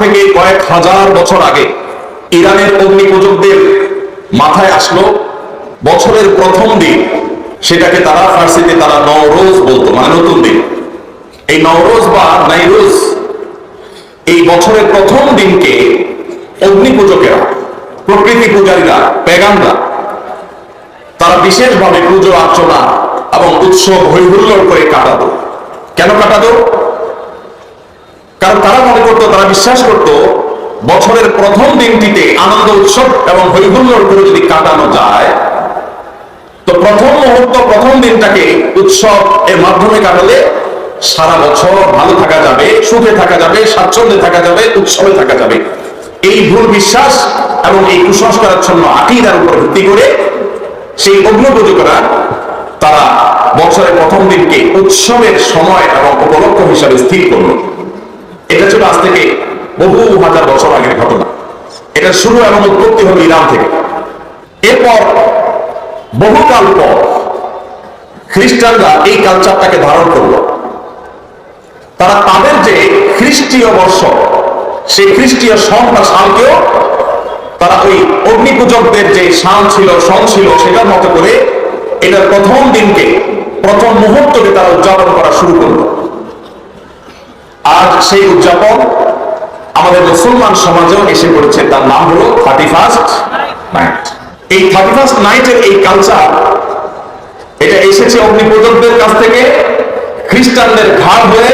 থেকে কয়েক হাজার বছর আগে ইরানের অগ্নি পূজকদের মাথায় আসলো, বছরের প্রথম দিন সেটাকে তারা ফার্সিতে তারা নওরোজ বলতো মানে নতুন দিন। এই নওরোজ বা নাইরোজ এই বছরের প্রথম দিনকে অগ্নি পূজকেরা প্রকৃতি পূজারীরা পেগানরা তারা বিশেষভাবে পুজো অর্চনা এবং উৎসব হৈহুল্লোড় করে কাটাতো। কেন কাটাতো? কারণ তারা করতো, তারা বিশ্বাস করতো, বছরের প্রথম দিনটিতে আনন্দ উৎসব এবং হৈহুল্লোড় করে যদি কাটানো যায়, তো প্রথম মুহূর্ত, প্রথম দিনটাকে উৎসব এর মাধ্যমে কাটালে সারা বছর ভালো থাকা যাবে, সুখে থাকা যাবে, স্বাচ্ছন্দ্যে থাকা যাবে, উৎসবে থাকা যাবে। এই ভুল বিশ্বাস এবং এই কুসংস্কারাচ্ছন্ন আকিদার উপর ভিত্তি করে সেই অগ্নপূজকরা তারা বছরের প্রথম দিনকে উৎসবের সময় এবং উপলক্ষ হিসাবে স্থির করল। এটা ছিল আজ থেকে বহু হাজার বছর আগের ঘটনা। এটা শুরু এবং উৎপত্তি হলো ইরান থেকে। এরপর বহুকাল পর খ্রিস্টানরা এই কালচারটাকে ধারণ করল। তারা তাদের যে খ্রিস্টীয় বর্ষ, সেই খ্রিস্টীয় সন বা সালকেও তারা ওই অগ্নি পূজকদের যে সাল ছিল, সন ছিল, সেটার মতো করে এটার প্রথম দিনকে, প্রথম মুহূর্তকে তারা উদযাপন করা শুরু করল। আজ সেই উদযাপন আমাদের মুসলমান সমাজেও এসে পড়েছে। তার নাম হলো থার্টি ফার্স্ট নাইট। এই থার্টি ফার্স্ট নাইটের এই কালচার এটা এসেছে অগ্নিপূজকদের কাছ থেকে। খ্রিস্টানদের ঘাড় হয়ে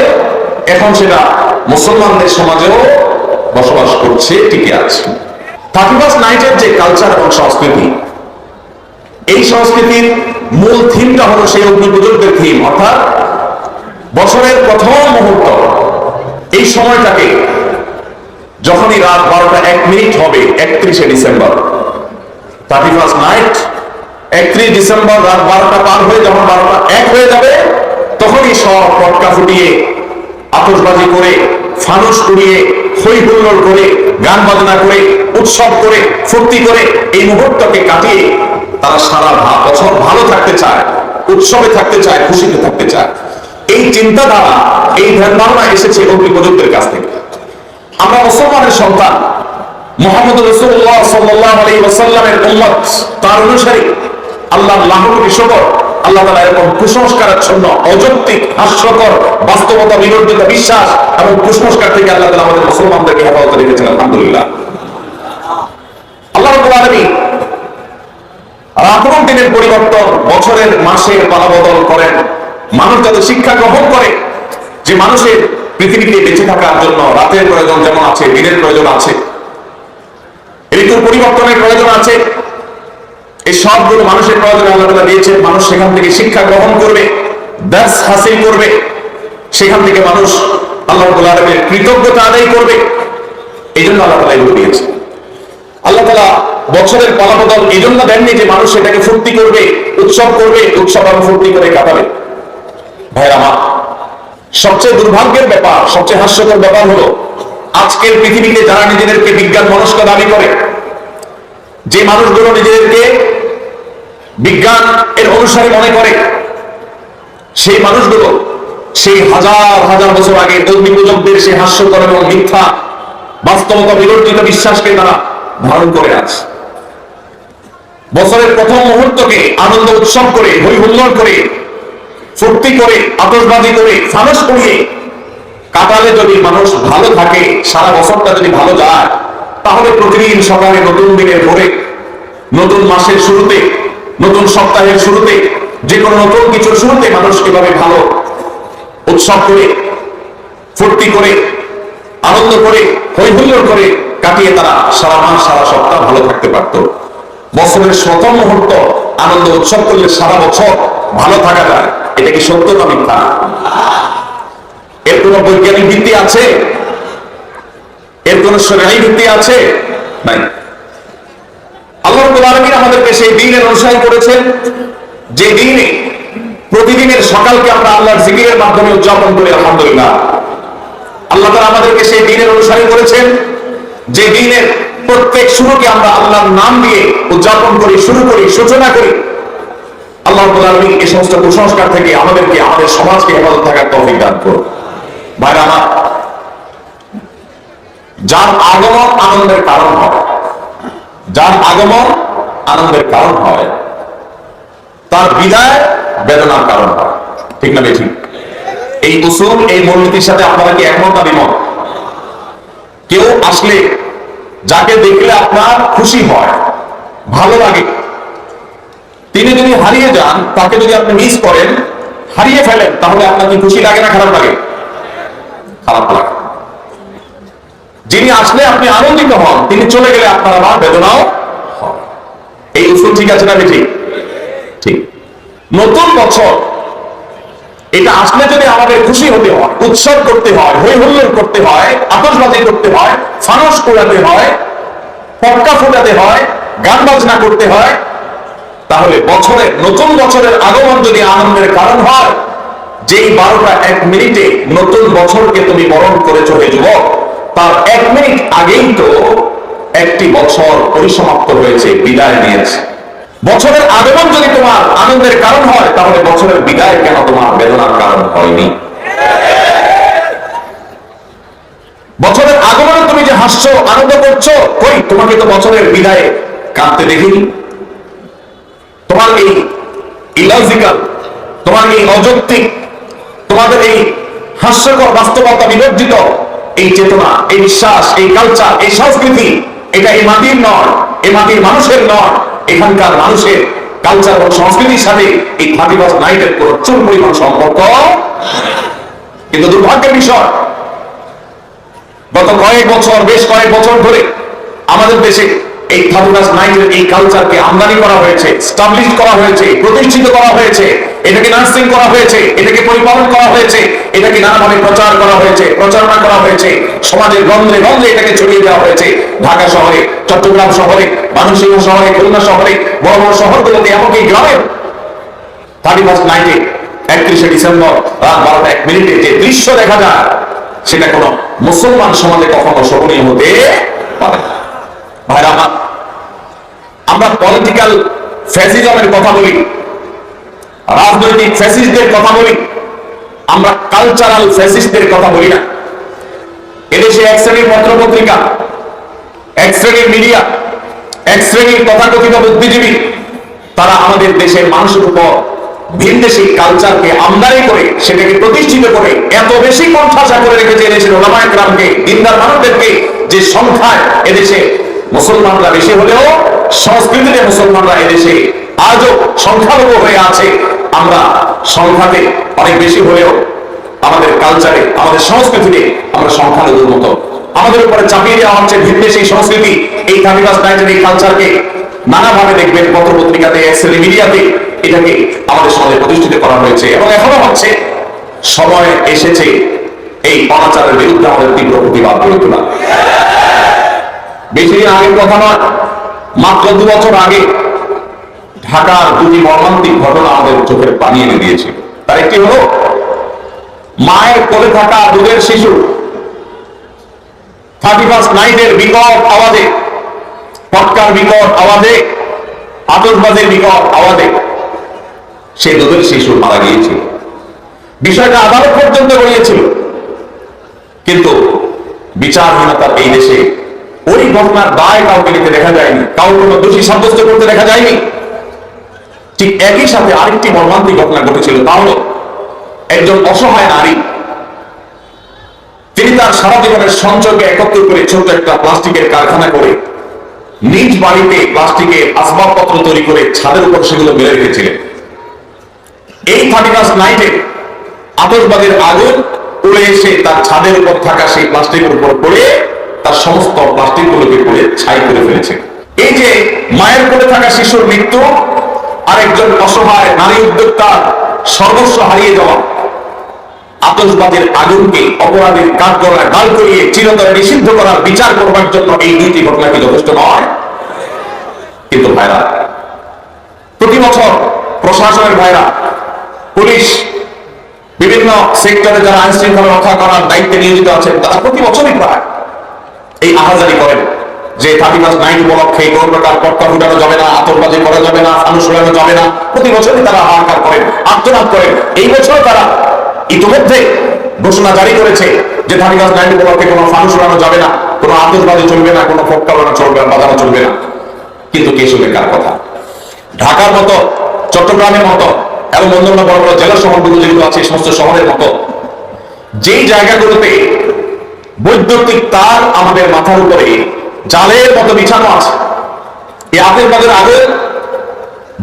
এখন সেটা মুসলমানদের সমাজেও বসবাস করছে, টিকে আছে। থার্টি ফার্স্ট নাইটের যে কালচার এবং সংস্কৃতি, এই সংস্কৃতির মূল থিমটা হলো সেই অগ্নিপূজকদের থিম অর্থাৎ বছরের প্রথম মুহূর্ত এই সময়টাকে যখনই রাত বারোটা এক মিনিট হবে, একত্রিশে ডিসেম্বর থার্টি ফার্স্ট নাইট একত্রিশ ডিসেম্বর রাত বারোটা পার হয়ে যখন বারোটা এক হয়ে যাবে, তখনই সব পটকা ফুটিয়ে আতসবাজি করে, ফানুস উড়িয়ে হই হুল্লোড় করে, গান বাজনা করে, উৎসব করে, ফুর্তি করে এই মুহূর্তকে কাটিয়ে তারা সারা বছর ভালো থাকতে চায়, উৎসবে থাকতে চায়, খুশিতে থাকতে চায়। এই চিন্তাধারা, এই ধ্যান ধারণা এসেছে অগ্নি প্রযুক্তির কাছ থেকে। আমরা মুসলমানের সন্তান। মোহাম্মদ রসুল্লাহ সাল্লাহ আলী ওসাল্লামের উম্মত, তার অনুসারী আল্লাহ লাহুর বিশ্বকর আল্লাহ তালা এরকম কুসংস্কারাচ্ছন্ন, অযৌক্তিক, হাস্যকর, বাস্তবতা বিবর্জিত বিশ্বাস এবং কুসংস্কার থেকে আল্লাহ তালা আমাদের মুসলমানদেরকে হেফাজত রেখেছেন, আলহামদুলিল্লাহ। আল্লাহ রব্বুল আলামিন রাত দিনের পরিবর্তন বছরের, মাসের পালাবদল করেন। মানুষ যাতে শিক্ষা গ্রহণ করে, যে মানুষের পৃথিবীতে বেঁচে থাকার জন্য রাতের প্রয়োজন যেমন আছে, দিনের প্রয়োজন আছে, ঋতুর পরিবর্তনের প্রয়োজন আছে, এই সবগুলো মানুষের প্রয়োজন আল্লাহ দিয়েছেন, মানুষ সেখান থেকে শিক্ষা গ্রহণ করবে দাস হাসিল করবে, সেখান থেকে মানুষ আল্লাহ আলামিনের কৃতজ্ঞতা আদায় করবে এই জন্য আল্লাহ তাআলা এগুলো দিয়েছে আল্লাহ তালা বছরের পালাবদল এই জন্য দেননি যে মানুষ সেটাকে ফুর্তি করবে, উৎসব করবে, উৎসব ফুর্তি করে কাটাবে। ভাইয়ের সবচেয়ে দুর্ভাগ্যের ব্যাপার, সবচেয়ে হাস্যকর ব্যাপার হলো, আজকের পৃথিবীতে যারা নিজেদেরকে বিজ্ঞান মনস্ক দাবি করে, যে মানুষগুলো নিজেদেরকে বিজ্ঞান এর অনুসারী মনে করে, সেই মানুষগুলো সেই হাজার হাজার বছর আগে অগ্নি পূজকদের সেই হাস্যকর এবং মিথ্যা, বাস্তবতা বিবর্জিত বিশ্বাসকে তারা ধারণ করে আছে বছরের প্রথম মুহূর্তকে আনন্দ উৎসব করে হই হুল্লোড় করে ফুর্তি করে, আতসবাজি করে ফানস করিয়ে। কাটালে যদি মানুষ ভালো থাকে, সারা বছরটা যদি ভালো যায়, তাহলে প্রতিদিন সকালে নতুন দিনের ভোরে, নতুন মাসের শুরুতে, নতুন সপ্তাহের শুরুতে, যে কোনো নতুন কিছুর শুরুতে মানুষ কীভাবে ভালো উৎসব করে, ফুর্তি করে, আনন্দ করে হই হুল্লোড় করে কাটিয়ে তারা সারা মাস, সারা সপ্তাহ ভালো থাকতে পারত। বছরের প্রথম মুহূর্ত আনন্দ উৎসব করলে সারা বছর ভালো থাকা যায়। এটা কি সত্য না মিথ্যা? এর কোন বৈজ্ঞানিক ভিত্তি আছে? এর কোন শরীরী ভিত্তি আছে? আল্লাহ রাব্বুল আলামিন আমাদেরকে সেই দিনের অনুসারী করেছেন, যে দিনে প্রতিদিনের সকালকে আমরা আল্লাহর জিকিরের মাধ্যমে উদযাপন করি, আলহামদুলিল্লাহ। আল্লাহ তাআলা আমাদেরকে সেই দিনের অনুসারী করেছেন, যে দিনের প্রত্যেক শুরুকে আমরা আল্লাহর নাম দিয়ে উদযাপন করি, শুরু করি, সূচনা করি। আল্লাহ আলামিন এই সমস্ত কুসংস্কার থেকে আমাদেরকে, আমাদের সমাজকে হেফাজত থাকার তৌফিক দান করুন। ভাইরা যার আগমন আনন্দের কারণ হয়, যার আগমন আনন্দের কারণ হয়, তার বিদায় বেদনার কারণ হয়। ঠিক না বেঠিক? এই উসুল, এই মূলনীতির সাথে আপনারা কি একমত না বিমত? কেউ আসলে যাকে দেখলে আপনার খুশি হয়, ভালো লাগে তিনি যদি হারিয়ে যান, তাকে যদি আপনি মিস করেন, হারিয়ে ফেলেন, তাহলে আপনার কি খুশি লাগে না, খারাপ লাগে? খারাপ লাগে। যিনি আসলে আপনি আনন্দিত হন, তিনি চলে গেলে আপনার আবার বেদনাও। এই উসুল ঠিক আছে না ঠিক? ঠিক। নতুন বছর, এটা আসলে যদি আমাদের খুশি হতে হয়, উৎসব করতে হয়, হই হুল্লোড় করতে হয় আতসবাজি করতে হয়, ফানস পোড়াতে হয়, পটকা ফোটাতে হয়, গান বাজনা করতে হয় তাহলে বছরের নতুন বছরের আগমন যদি আনন্দের কারণ হয়, যেই বারোটা এক মিনিটে নতুন বছরকে তুমি বরণ করেছ হে যুবক, তার এক মিনিট আগেই তো একটি বছর পরিসমাপ্ত হয়েছে, বিদায় নিয়েছে। বছরের আগমন যদি তোমার আনন্দের কারণ হয়, তাহলে বছরের বিদায় কেন তোমার বেদনার কারণ হয়নি? বছরের আগমনে তুমি যে হাসছো, আনন্দ করছ, কই, তোমাকে তো বছরের বিদায়ে কাঁদতে দেখিনি? তোমার এই ইলজিক্যাল তোমার এই অযৌক্তিক, তোমাদের এই হাস্যকর বাস্তবতা বিবর্জিত, এই চেতনা, এই বিশ্বাস, এই কালচার এই সংস্কৃতি, এটা এই মাটির নয় এই মাটির মানুষের নয়, এখানকার মানুষের কালচার এবং সংস্কৃতির সাথে এই ফার্স্ট নাইটের কোন চুল পরিমাণ সম্পর্ক কিন্তু দুর্ভাগ্যের বিষয়, গত কয়েক বছর, বেশ কয়েক বছর ধরে আমাদের দেশে এই থার্টি নাইটের এই কালচারকে আমদানি করা হয়েছে স্টাবলিশ করা হয়েছে, প্রতিষ্ঠিত করা হয়েছে। এটাকে নার্সিং করা হয়েছে, এটাকে পরিপালন করা হয়েছে, এটাকে নানাভাবে প্রচার করা হয়েছে, প্রচারণা করা হয়েছে। সমাজের গন্ধে গন্ধে এটাকে ছড়িয়ে দেওয়া হয়েছে। ঢাকা শহরে, চট্টগ্রাম শহরে ময়মনসিংহ শহরে, খুলনা শহরে, বড় বড় শহরগুলোতে, এমনকি গ্রামের থার্টি ফার্স্ট নাইটে একত্রিশে ডিসেম্বর রাত বারোটা এক মিনিটে যে দৃশ্য দেখা যায়, সেটা কোনো মুসলমান সমাজে কখনো শোভনীয় হতে পারে না। পলিটিক্যাল ফ্যাসিজমের কথা বলি, রাজনৈতিক ফ্যাসিস্টদের কথা বলি, আমরা কালচারাল ফ্যাসিস্টদের কথা বলি না। এদেশে এক শ্রেণির পত্রপত্রিকা, এক শ্রেণির মিডিয়া এক শ্রেণির তথাকথিত বুদ্ধিজীবী, তারা আমাদের দেশের মানুষের উপর ভিনদেশী কালচারকে আমদানি করে, সেটাকে প্রতিষ্ঠিত করে, এত বেশি কণ্ঠাসা করে রেখেছে এদেশের ওলামায় গ্রামকে দিনদার মানুষদেরকে, যে সংখ্যায় এদেশে মুসলমানরা বেশি হলেও সংস্কৃতিতে মুসলমানরা এদেশে আজও সংখ্যালঘু হয়ে আছে। আমরা সংখ্যাতে অনেক বেশি হলেও আমাদের কালচারে আমাদের সংস্কৃতিতে আমরা সংখ্যালঘুর মতো। আমাদের উপরে চাপিয়ে দেওয়া হচ্ছে ভিনদেশী সংস্কৃতি। এই থার্টিফার্স্ট নাইটের এই কালচারকে নানাভাবে দেখবেন পত্র পত্রিকাতে মিডিয়াতে এটাকে আমাদের সমাজে প্রতিষ্ঠিত করা হয়েছে এবং এখনও হচ্ছে। সময় এসেছে এই অনাচারের বিরুদ্ধে আমাদের তীব্র প্রতিবাদ গড়ে তোলা। বেশি দিন আগের কথা নয় মাত্র দু বছর আগে ঢাকার দুটি মর্মান্তিক ঘটনা আমাদের চোখের পানি এনে দিয়েছে। তার একটি হলো, মায়ের কোলে থাকা দুধের শিশু থার্টি ফার্স্ট নাইটের বিকট আওয়াজে পটকার বিকট আওয়াজে আতসবাজের বিকট আওয়াজে সে দুধের শিশু মারা গিয়েছিল। বিষয়টা আদালত পর্যন্ত গড়িয়েছিল। কিন্তু বিচারহীনতার এই দেশে ওই ঘটনার দায় কাউকে নিতে দেখা যায়নি। কাউকে কোনো দোষী সাব্যস্ত করতে দেখা যায়নি। ঠিক একই সাথে আরেকটি মর্মান্তিক ঘটনা ঘটেছিল। তা হলো, একজন অসহায় নারী, তিনি তার সারা জীবনের সঞ্চয়কে একত্র করে ছোট একটা প্লাস্টিকের কারখানা করে নিজ বাড়িতে প্লাস্টিকের আসবাবপত্র তৈরি করে ছাদের উপর সেগুলো মেরে রেখেছিলেন। এই থার্টি ফার্স্ট নাইটে আতসবাদের আগুন উড়ে এসে তার ছাদের উপর থাকা সেই প্লাস্টিকের উপর পড়ে তার সমস্ত প্লাস্টিক গুলোকে পড়ে ছাই করে ফেলেছে। এই যে মায়ের কোলে থাকা শিশুর মৃত্যু, আরেকজন অসহায় নারী উদ্যোক্তা সর্বস্ব হারিয়ে যাওয়া আতসবাদের আগুনকে অপরাধের করার গাল করিয়ে চিরতরে নিষিদ্ধ করার বিচার করবার জন্য এই দুইটি ঘটনা কি যথেষ্ট নয়? কিন্তু ভাইরা, প্রতি বছর প্রশাসনের ভাইরা, পুলিশ, বিভিন্ন সেক্টরে যারা আইন শৃঙ্খলা রক্ষা করার দায়িত্বে নিয়োজিত আছেন, তারা প্রতি বছরই প্রায় এই আহাজারি করেন। যে থার্টি ফার্স্ট নাইট উপলক্ষে কোন প্রকার পটকা ফুটানো যাবে না, আতঙ্কবাজি করা যাবে না উড়ানো যাবে না, প্রতি বছরই তারা হাহাকার করেন আত্মনাদ করেন। এই বছর তারা ইতিমধ্যে ঘোষণা জারি করেছে যে থার্টি ফার্স্ট নাইট উপলক্ষে কোনো ফানুস উড়ানো যাবে না, কোনো আতসবাজি চলবে না, কোনো ফটকা বানানো চলবে না, বাজানো চলবে না। কিন্তু কে শুনে কার কথা? ঢাকার মতো, চট্টগ্রামের মতো, এবং অন্যান্য বড় বড় জেলা শহরগুলো যেগুলো আছে সমস্ত শহরের মতো, যেই জায়গাগুলোতে বৈদ্যুতিক তার আমাদের মাথার উপরে, জালের মতো বিছানো আছে। এই আতঙ্কবাদের আগে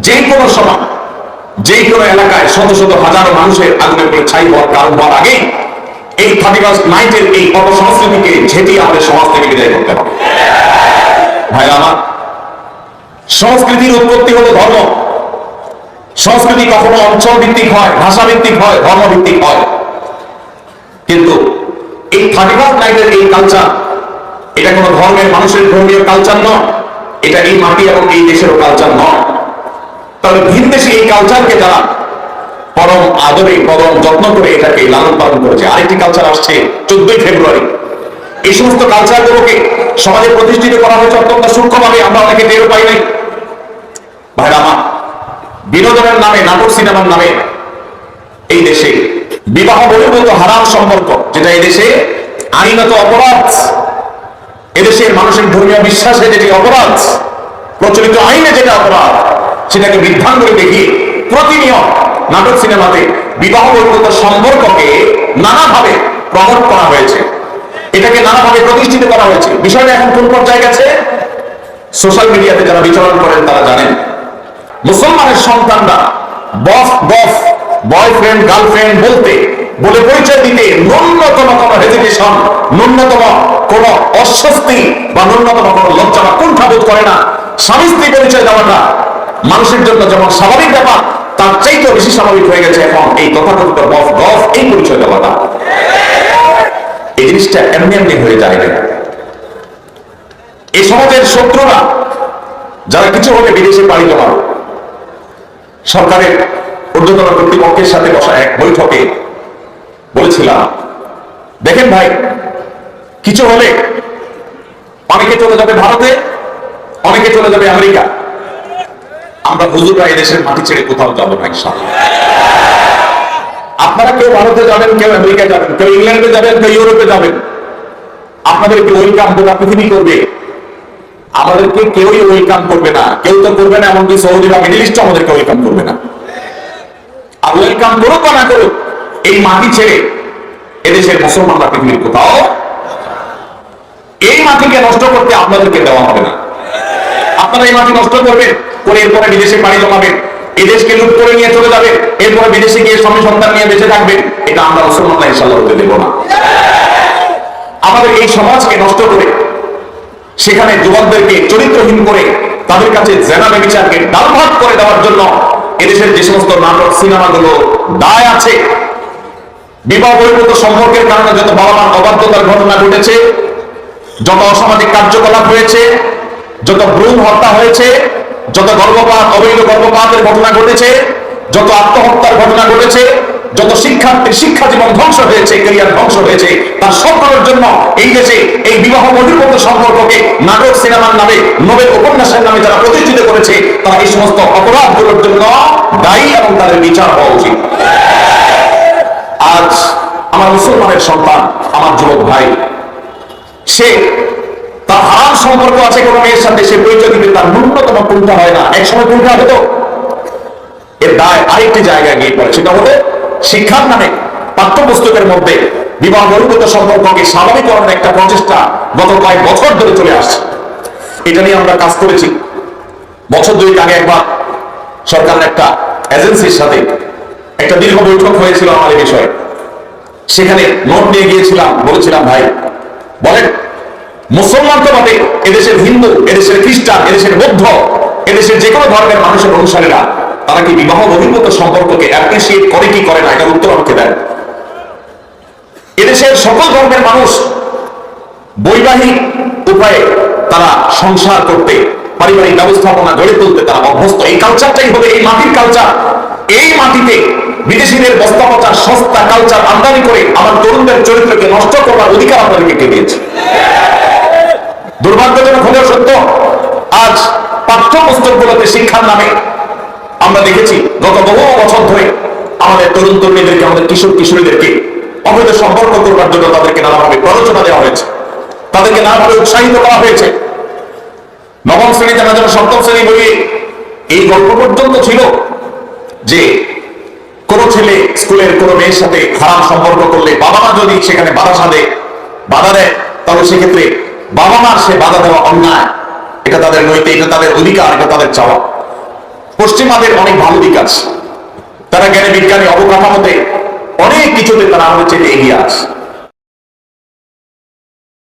যে কোনো সময় যে কোনো এলাকায় শত শত হাজার মানুষের আগুনের করে ছাই হওয়ার কারণ হওয়ার আগেই এই থার্টি ফার্স্ট নাইটের এই অপসংস্কৃতিকে ঝেঁটিয়ে আমাদের সমাজ থেকে বিদায় করতে হবে। ভাই আমার, সংস্কৃতির উৎপত্তি হলো ধর্ম। সংস্কৃতি কখনো অঞ্চল ভিত্তিক হয় ভাষা ভিত্তিক হয় ধর্ম ভিত্তিক হয়। থার্টি ফার্স্ট নাইটের এই কালচার এটা কোনো ধর্মের, মানুষের ধর্মীয় কালচার নয়। এটা এই মাটি এবং এই দেশেরও কালচার নয়। তবে ভিন দেশে এই কালচারকে যারা পরম আদরে, পরম যত্ন করে এটাকে লালন পালন করেছে, আরেকটি কালচার আসছে চোদ্দই ফেব্রুয়ারি। এই সমস্ত কালচারগুলোকে সমাজে প্রতিষ্ঠিত করা হয়েছে অত্যন্ত সূক্ষ্মভাবে, আমরা অনেকে টের পাই নাই। ভাইরা আমার, বিনোদনের নামে, নাটক সিনেমার নামে এই দেশে বিবাহ বহির্ভূত হারাম সম্পর্ক, যেটা এই দেশে আইনত অপরাধ। এদেশের মানুষের ধর্মীয় বিশ্বাসে যেটি অপরাধ, প্রচলিত আইনে যেটা অপরাধ, সেটাকে বিধান করে দেখিয়ে প্রতিনিয়ত নাটক সিনেমাতে বিবাহ বহির্ভূত সম্পর্ককে নানাভাবে প্রমোট করা হয়েছে। এটাকে নানাভাবে প্রতিষ্ঠিত করা হয়েছে। বিষয়টা এখন কোন পর্যায়ে গেছে? সোশ্যাল মিডিয়াতে যারা বিচরণ করেন, তারা জানেন। মুসলমানের সন্তানরা বফ বফ বয়ফ্রেন্ড, গার্লফ্রেন্ড বলতে বলে পরিচয় দিতে ন্যূনতম কোনো হেজিটেশন ন্যূনতম কোন অস্বস্তি বা ন্যূনতম কোন লজ্জা বা কুণ্ঠাবোধ করে না। স্বামী স্ত্রী পরিচয় দেওয়াটা মানুষের জন্য যেমন স্বাভাবিক ব্যাপার, তার চাইতে বেশি স্বাভাবিক হয়ে গেছে এখন এই তথাকথিত বফ গফ এই পরিচয় দেওয়াটা। এই জিনিসটা এমনি এমনি হয়ে যায় না এই সমাজের শত্রুরা, যারা কিছু হলে বিদেশে পাড়ি জমানো সরকারের ঊর্ধ্বতন কর্তৃপক্ষের সাথে বসা এক বৈঠকে বলেছিলাম। দেখেন ভাই, কিছু হলে অনেকে চলে যাবে ভারতে, অনেকে চলে যাবে আমেরিকা। আমরা হুজুররা এদেশের মাটি ছেড়ে কোথাও যাব না আপনারা কেউ ভারতে যাবেন, কেউ আমেরিকা যাবেন, কেউ ইংল্যান্ডে যাবেন, কেউ ইউরোপে যাবেন। আপনাদেরকে ওয়েলকাম গোটা পৃথিবী করবে? আমাদেরকে কেউই ওয়েলকাম করবে না। কেউ তো করবে না, এমনকি সৌদি বা মিডিল ইস্ট আমাদেরকে ওয়েলকাম করবে না। আর ওয়েলকাম করুক বা না করুক এই মাটি ছেড়ে এদেশের মুসলমানরা পৃথিবীর কোথাও এই মাটিকে নষ্ট করতে আপনাদেরকে দেওয়া হবে না। আপনারা এই মাটি নষ্ট করবেন, করে এরপরে বিদেশে পাড়ি জমাবেন, এই দেশকে লুট করে নিয়ে চলে যাবে এরপরে বিদেশে গিয়ে স্বামী সন্তান নিয়ে বেঁচে থাকবেন, এটা আমরা মুসলমানরা ইনশাল্লাহ হতে দেব না। আমাদের এই সমাজকে নষ্ট করে সেখানে যুবকদেরকে চরিত্রহীন করে তাদের কাছে জেনাবে বিচারকে ডালভাত করে দেওয়ার জন্য এদেশের যে সমস্ত নাটক, সিনেমাগুলো দায় আছে। বিবাহ বহির্ভূত সম্পর্কের কারণে যত বাবা মার অবাধ্যতার ঘটনা ঘটেছে, যত অসামাজিক কার্যকলাপ হয়েছে, যত ভ্রূণ হত্যা হয়েছে, যত গর্ভপাত, অবৈধ গর্ভপাতের ঘটনা ঘটেছে, যত আত্মহত্যার ঘটনা ঘটেছে, যত শিক্ষার্থীর শিক্ষা জীবন ধ্বংস হয়েছে ক্যারিয়ার ধ্বংস হয়েছে, তার সবগুলোর জন্য এই দেশে এই বিবাহ বহির্ভূত সম্পর্ককে নাটক সিনেমার নামে, নোবেল উপন্যাসের নামে যারা প্রতিষ্ঠিত করেছে, তারা এই সমস্ত অপরাধগুলোর জন্য দায়ী এবং তাদের বিচার হওয়া উচিত। আজ আমার মুসলমানের সন্তান, আমার যুবক ভাই, সে তার হারাম সম্পর্ক আছে, কোনো মেয়ের সাথে সে পরিচয় দিতে তার ন্যূনতম কোনটা হয় না। এক সময় কোনটা হতো। এর দায় আরেকটি জায়গায় গিয়ে পড়ে, সেটা হলো শিক্ষার নামে পাঠ্যপুস্তকের মধ্যে বিবাহ বহির্ভূত সম্পর্ককে স্বাভাবিকরণের একটা প্রচেষ্টা গত কয়েক বছর ধরে চলে আসছে। এটা নিয়ে আমরা কাজ করেছি। বছর দুই আগে একবার সরকারের একটা এজেন্সির সাথে একটা দীর্ঘ বৈঠক হয়েছিল আমার এই বিষয়ে। সেখানে নোট নিয়ে গিয়েছিলাম, বলেছিলাম, ভাই, বলেন, মুসলমান তো বটে, এদেশের হিন্দু, এদেশের খ্রিস্টান, এদেশের বৌদ্ধ, এদেশের যে কোনো ধর্মের মানুষের অনুসারীরা, তারা কি বিবাহ বহির্ভূত সম্পর্ককে অ্যাপ্রিসিয়েট করে কি করে না? এটার উত্তর আমাকে দেন। এদেশের সকল ধর্মের মানুষ বৈবাহিক উপায়ে তারা সংসার করতে, পারিবারিক ব্যবস্থাপনা গড়ে তুলতে তারা অভ্যস্ত। এই কালচারটাই হবে এই মাটির কালচার এই মাটিতে বিদেশিদের বস্তা পচা সস্তা কালচার আমদানি করে আমার তরুণদের চরিত্রকে নষ্ট করার অধিকার আপনাদেরকে কে দিয়েছে? দুর্ভাগ্যজনক হলেও সত্য, আজ পাঠ্যপুস্তকগুলোতে শিক্ষার নামে আমরা দেখেছি, গত বহু বছর ধরে আমাদের তরুণ তরুণীদেরকে, আমাদের কিশোর কিশোরীদেরকে অবৈধ সম্পর্ক করবার জন্য তাদেরকে নানাভাবে প্ররোচনা দেওয়া হয়েছে। তাদেরকে নানাভাবে উৎসাহিত করা হয়েছে। নবম শ্রেণীতে না যেন সপ্তম শ্রেণি বই এই গল্প পর্যন্ত ছিল যে কোন ছেলে স্কুলের কোনো মেয়ের সাথে খারাপ সম্পর্ক করলে বাবা মা যদি সেখানে বাধা সাধে, বাধা দেয়, তাহলে সেক্ষেত্রে বাবা মার সে বাধা দেওয়া অন্যায়। এটা তাদের নৈতে এটা তাদের অধিকার, এটা তাদের চাওয়া। পশ্চিমাদের অনেক ভালো দিক আছে। তারা জ্ঞানে বিজ্ঞানী অবকাঠামোতে অনেক কিছুতে তারা আমাদের চেয়ে এগিয়ে আছে।